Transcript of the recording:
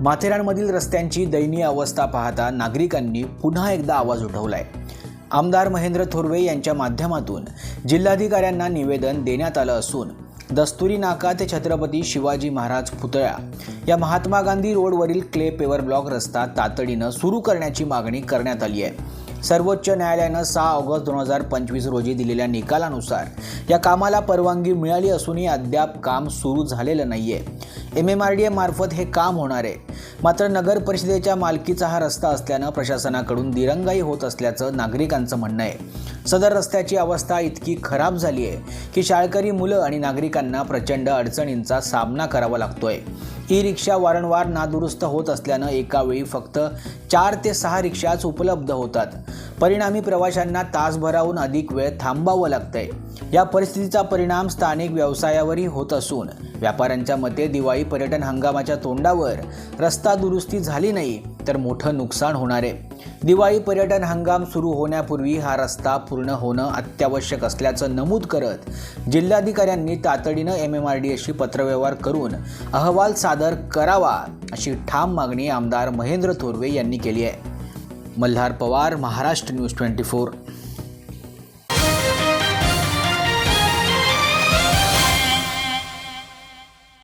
माथेरानमधील रस्त्यांची दयनीय अवस्था पाहता नागरिकांनी पुन्हा एकदा आवाज उठवलाय. आमदार महेंद्र थोरवे यांच्या माध्यमातून जिल्हाधिकाऱ्यांना निवेदन देण्यात आलं असून दस्तुरी नाका ते छत्रपती शिवाजी महाराज पुतळा या महात्मा गांधी रोडवरील क्ले पेवर ब्लॉक रस्ता तातडीनं सुरू करण्याची मागणी करण्यात आली आहे. सर्वोच्च न्यायालयानं सहा ऑगस्ट दोन हजार पंचवीस रोजी दिलेल्या निकालानुसार या कामाला परवानगी मिळाली असूनही अद्याप काम सुरू झालेलं नाही आहे M M R D A मार्फत हे काम होणार आहे. मात्र नगर परिषदेच्या मालकीचा हा रस्ता असल्यानं प्रशासनाकडून दिरंगाई होत असल्याचं नागरिकांचं म्हणणं आहे. सदर रस्त्याची अवस्था इतकी खराब झाली आहे की शाळकरी मुलं आणि नागरिकांना प्रचंड अडचणींचा सामना करावा लागतोय. ई रिक्षा वारंवार नादुरुस्त होत असल्यानं एका वेळी फक्त चार ते सहा रिक्षाच उपलब्ध होतात. परिणामी प्रवाशांना तासभराहून अधिक वेळ थांबावं लागतंय. या परिस्थितीचा परिणाम स्थानिक व्यवसायावरही होत असून व्यापाऱ्यांच्या मते दिवाळी पर्यटन हंगामाच्या तोंडावर रस्ता दुरुस्ती झाली नाही तर मोठं नुकसान होणार आहे. दिवाळी पर्यटन हंगाम सुरू होण्यापूर्वी हा रस्ता पूर्ण होणं अत्यावश्यक असल्याचं नमूद करत जिल्हाधिकाऱ्यांनी तातडीनं एम एम आर डी एसशी पत्रव्यवहार करून अहवाल सादर करावा अशी ठाम मागणी आमदार महेंद्र थोरवे यांनी केली आहे. Malhar Pawar Maharashtra news twenty four.